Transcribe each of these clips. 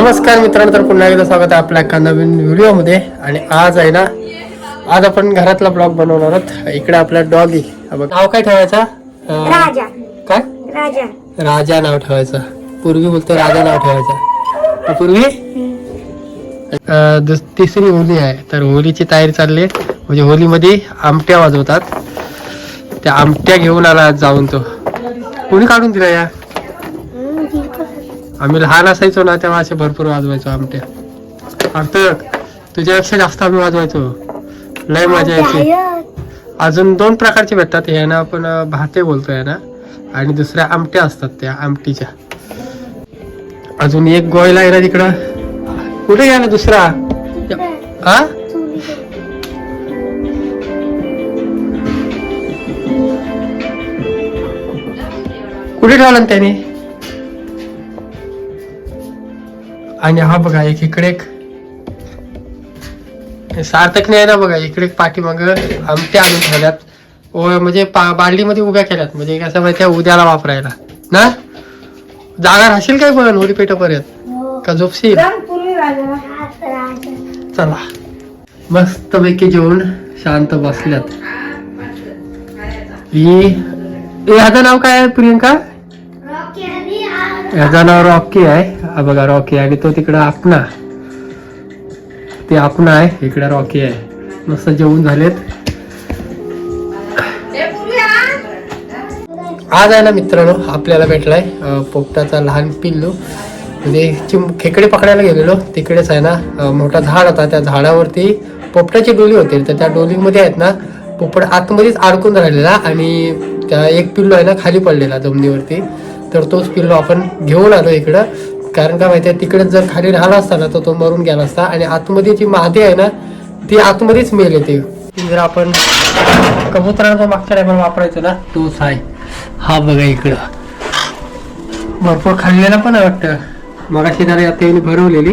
नमस्कार मित्रांनो तर पुन्हा एकदा स्वागत आहे आपल्या एका नवीन व्हिडिओमध्ये. आणि आज आहे ना आज आपण घरातला ब्लॉग बनवणार आहोत. इकडे आपला डॉगी. नाव काय ठेवायचा? काय? राजा. राजा नाव ठेवायचं. पूर्वी बोलतो राजा नाव ठेवायचं. पूर्वी? तिसरी होली आहे तर होलीची तयारी चालली आहे. म्हणजे होलीमध्ये आमट्या वाजवतात. त्या आमट्या घेऊन आला जाऊन तो. कोणी काढून दिला या? आम्ही लहान असायचो ना तेव्हा असे भरपूर वाजवायचो आमट्या अर्थक तुझ्यापेक्षा जास्त आम्ही वाजवायचो. लय मजा यायची. अजून दोन प्रकारचे भेटतात हे ना आपण भाते बोलतोय ना आणि दुसऱ्या आमट्या असतात त्या आमटीच्या. अजून एक गोयला आहे ना तिकडं. कुठे गेला दुसरा? हा कुठे ठेवला ना त्याने? आणि हा बघा एक इकडे एक सार्थक नाही ना बघा इकडे एक पाठीमाग आमट्या आणून ठेवल्यात. ओ म्हणजे बालडीमध्ये उभ्या केल्यात. म्हणजे कसं माहिती उद्याला वापरायला. ना? जागा राहशील काय पण होडी पेटापर्यंत का झोपशील? चला. मस्त पैकी जेवून शांत बसल्यात. ही ह्याचं नाव काय आहे प्रियंका? ह्याचं नाव रॉकी आहे. बघा रॉकी आणि तो तिकडं आपणा. ते आपणा आहे. इकडे रॉकी आहे. मस्त जेवून झालेत. आज आहे ना मित्रांनो आपल्याला भेटलाय अं, पोपटाचा लहान पिल्लू. म्हणजे चिम खेकडे पकडायला गेलेलो. तिकडेच आहे ना अं, मोठा झाड होता. त्या झाडावरती पोपटाची डोली होती. तर त्या डोलीमध्ये आहेत ना पोपट आतमध्येच अडकून राहिलेला आणि त्या एक पिल्लू आहे ना खाली पडलेला जमिनीवरती. तर तोच पिल्लू आपण घेऊन आलो इकडं. कारण काय आहे तिकडे जर खाली राहिला असता ना तर तो मरून गेला असता. आणि आतमध्ये जी मादी आहे ना ती आतमध्येच मेल येते जर आपण कबुतराचा मागच्या टायमाला वापरायचो ना तोच आहे. हा बघा इकडं. भरपूर खाल्लेला पण आहे वाटतं. मगाशी शेजारी आता यांनी भरवलेली.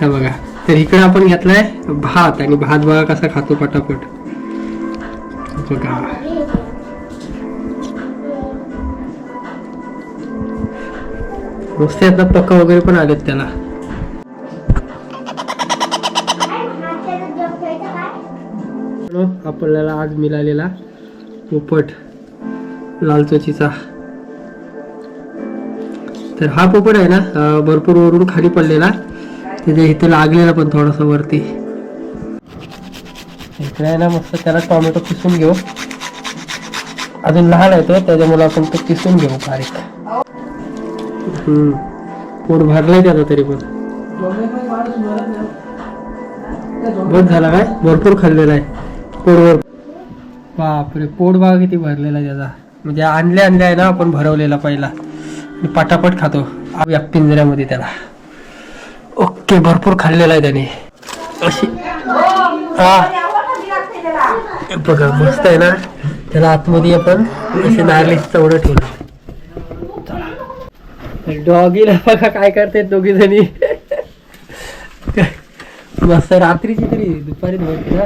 हा बघा. तर इकडे आपण घेतलाय भात आणि भात बघा कसा खातो पटापट. बघा. नुसते आता पक्का वगैरे पण आलेत त्याला. आपल्याला आज मिळालेला पोपट लालचोचीचा तर हा पोपट आहे ना भरपूर वरून खाली पडलेला. तिथे इथे लागलेला पण थोडासा वरती. इकडे आहे ना मस्त त्याला टॉमॅटो किसून घेऊ. अजून लहान आहे तो त्याच्यामुळे आपण तो किसून घेऊ बारीक. पोट भरलाय त्याचा तरी पण. बस झाला काय? भरपूर खाल्लेला आहे. पोटभर बापरे पोट बघा किती भरलेला आहे त्याचा. म्हणजे आणले आणले आहे ना आपण भरवलेला पहिला. आणि पटापट खातो. या पिंजऱ्यामध्ये त्याला. ओके भरपूर खाल्लेला आहे त्याने. अशी. हा. बघा मस्त आहे ना. त्याला आतमध्ये आपण असे नारळी चवडं ठेवलं. डॉगीला बघा काय करते दोघी जणी. मस्त रात्रीची तरी दुपारी धुवायची ना.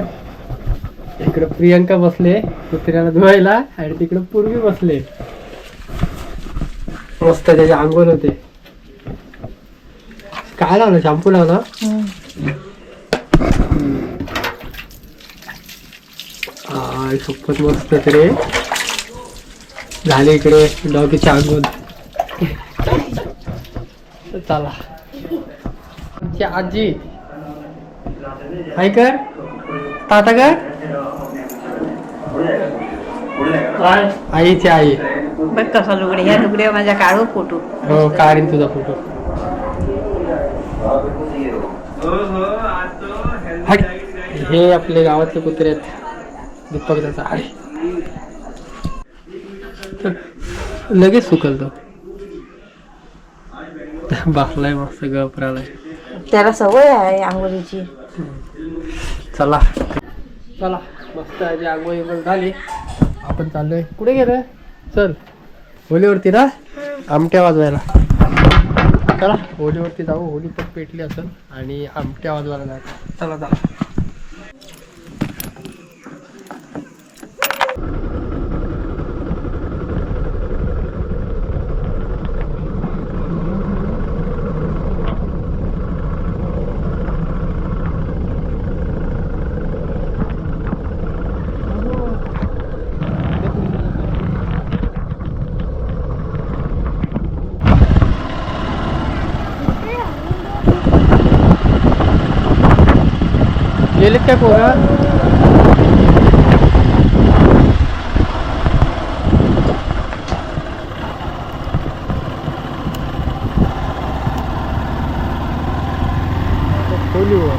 इकडं प्रियंका बसले कुत्र्याला धुवायला आणि तिकडं पूर्वी बसले. मस्त त्याचे आंघोळ होते. काय लावलं? शॅम्पू लावला? खूपच मस्त तरी झाले इकडे डॉगीचे आंघोळ. चला. आमची आजी. हाय कर. ताता कर. आईची आई. बघ कसा लुगडे ह्या लुगड्या माझ्या काढू फोटो. हो काढीन तुझा फोटो. हे आपले गावातले कुत्रे आहेत. दीपक त्याचा अरे लगेच सुकल तो बाकलाय मस्त गपरालाय त्याला सवय आहे आंघोळीची चला चला मस्त आजी आंघोळी पण झाली आपण चाललोय कुठे गेलोय चल होलीवरती ना आमट्या वाजवायला. चला होलीवरती जाऊ होली पण पेटली असेल. आणि आमट्या वाजवायला जायचं चला चला आलीत काय पोरं. खोलीवर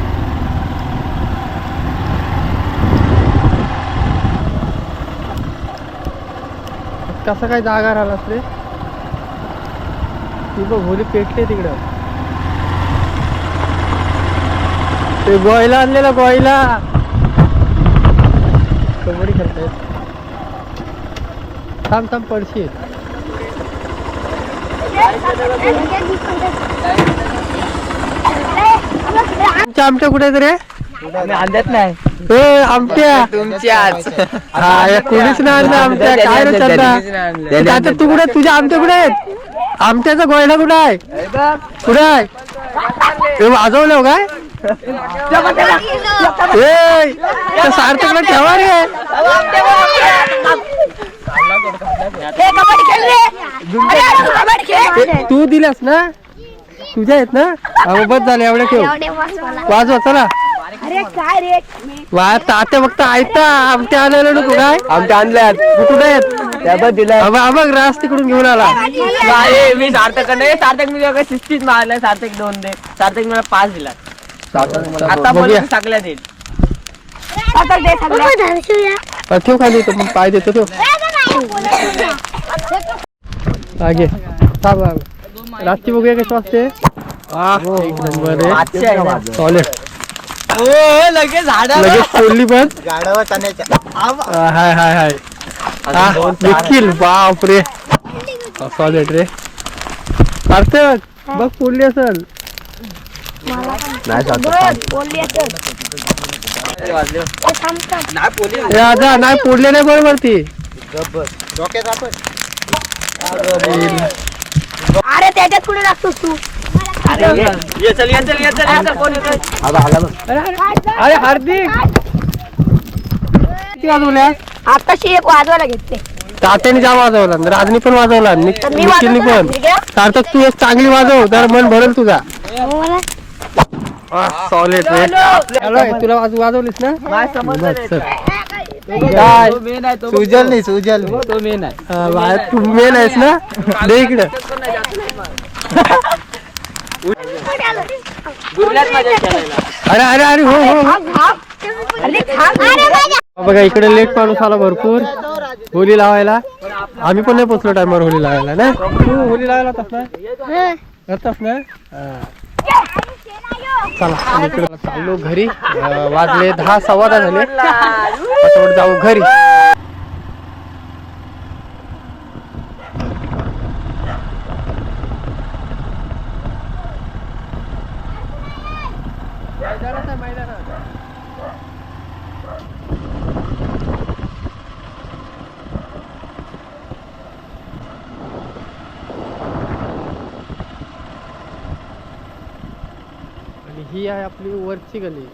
कसं काय जागा राहिला असते ती बघ होली पेटली तिकडं. ते गोयला आणलेला गोयला. कबड्डी खेळतायत थांब थांब पडशील आमच्या आमच्या कुठे रे आणत नाही. ए आमट्या. तुमच्याच हा या कोणीच नाही आणलं आमट्या. काय रे चंदा? आता तू कुठे? तुझ्या आमट्या कुठे आहेत? आमट्याचा गोयला कुठे आहे? कुठे आहे? ते वाजवलं काय? ए त्या सार्थकला ठेवा रे. तू दिलास ना? तुझ्या आहेत ना? बस झाले एवढ्या ठेव. वाजवा चला. अरे काय रे? वा तात्या फक्त ऐकता आमच्या आलेलं नको काय आमच्या आणल्यात. तू कुठे आहेत? अबा रास तिकडून घेऊन आला. मी सार्थक नाही सार्थक मी मारलाय. सार्थक दोन दे. सार्थक मला पाच दिला आता बघूया. अ, ठेव खाली तो मग पाय देतो ठेव. आगे. थांब थांब. रातची बघूया कशी वाजते. एक नंबर आजच्या आहे ना. आहे सॉलिड ओ लगेच झाडा लगेच फोडली पण. आ, हाय हाय हाय. हा देखील बाप रे सॉलिड रे. सार्थक बघ फोडली असेल. ए, आजा नाही फोडले नाही बरोबर ती अरे त्याच्यात कुठे लागतोस तू. ये चल ये चल ये चल ये चल कोण येतोय? अरे हार्दिक. किती वाजवल्या आताशी एक वाजवायला घेतले. तात्याने जा वाजवला राजनी पण वाजवला निखिलनी पण. नाही? सार्थक तू एक चांगली वाजव तर मन भरेल तुझा. सॉलिड तुला वाज वाजवलीस ना. काय? तो main आहे, तो सुजल नाही सुजल तो मेन आहे. हा, तू मेन आहेस ना? दे इकडं. अरे अरे अरे हो हो हो. बघा. इकडे लेट माणूस आला भरपूर. होली लावायला. आम्ही पण नाही पोचलो टायमावर होली लावायला ना तू होली लावायला होतास ना करतास ना हा. चला इकडे चाललो घरी. वाजले दहा सव्वा दहा झाले. जाऊ घरी आणि ही आहे आपली वरची गली.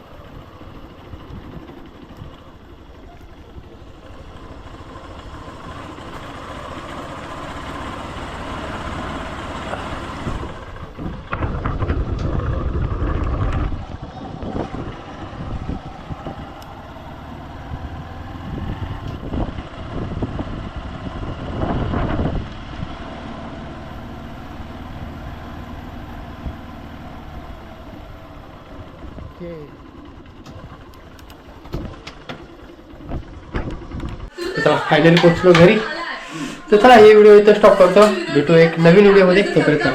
फायनली पोहोचलो घरी. तर चला हे व्हिडिओ इथं स्टॉप करतो. भेटू एक नवीन व्हिडिओमध्ये तोपर्यंत